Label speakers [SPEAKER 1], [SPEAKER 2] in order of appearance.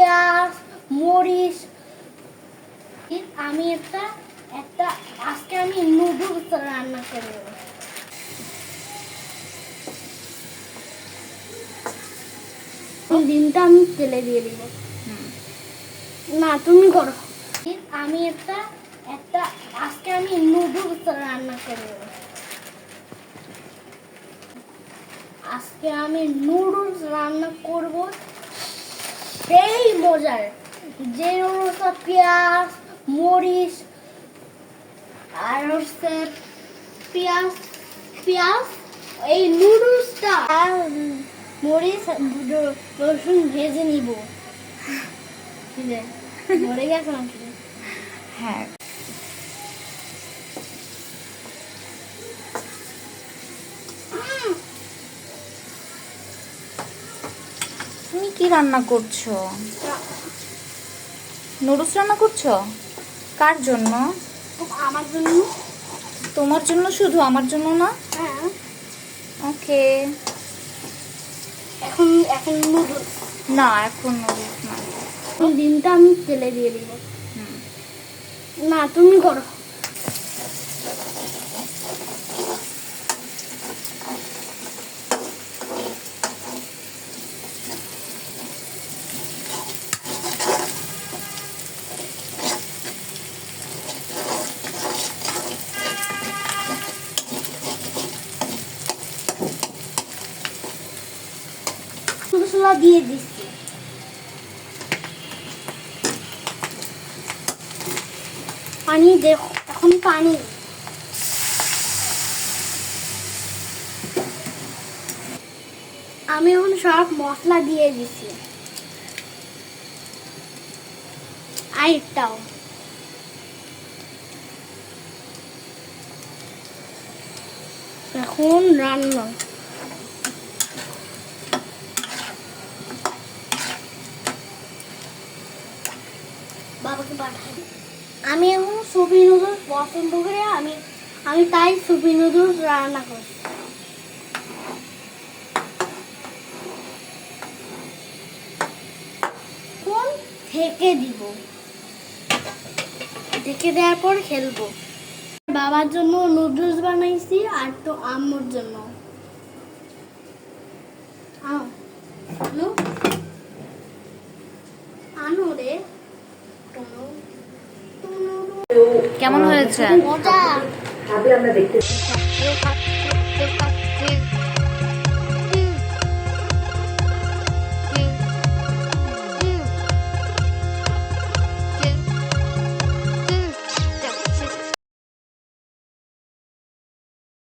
[SPEAKER 1] পেঁয়াজ, মরিচ। আমি একটা একটা, আজকে আমি নুডলস রান্না করব ডিমটা আমি তেলে দিয়ে দিব। না, তুমি করো। আমি একটা একটা, আজকে আমি নুডলস রান্না করব আজকে আমি নুডলস রান্না করব। সেই মজার। যে হচ্ছে পেঁয়াজ, মরিচ, আর হচ্ছে পেঁয়াজ পেঁয়াজ, এই নুডলসটা মরিচ, রসুন ভেজে নিব। মরে গেছে
[SPEAKER 2] হ্যাঁ। তুমি কি রান্না করছ? নুডলস রান্না করছ? কার জন্য?
[SPEAKER 1] আমার জন্য।
[SPEAKER 2] তোমার জন্য শুধু আমার জন্য না?
[SPEAKER 1] হ্যাঁ।
[SPEAKER 2] ওকে।
[SPEAKER 1] এখন এখন নুডলস।
[SPEAKER 2] না এখন নুডলস না।
[SPEAKER 1] ডিমটা আমি ফেলে দিয়ে দিব।
[SPEAKER 2] হুম।
[SPEAKER 1] না তুমি করো। মশলা দিয়ে দিচ্ছি। পানি দেখো, এখন পানি। আমি এখন সব মশলা দিয়ে দিছি আরেকটাও এখন রান্না। বাবাকে পাঠাই আমি এখন সুপি নুডলস পছন্দ করে আমি আমি তাই সুপি নুডলস রান্না করছি। কোন থেকে দিব? থেকে দেওয়ার পর খেলব। বাবার জন্য নুডলস বানাইছি আর তো আম্মুর জন্য। আনো রে।
[SPEAKER 2] কেমন হয়েছে?
[SPEAKER 1] মজা।
[SPEAKER 3] ভাবে আমরা দেখতে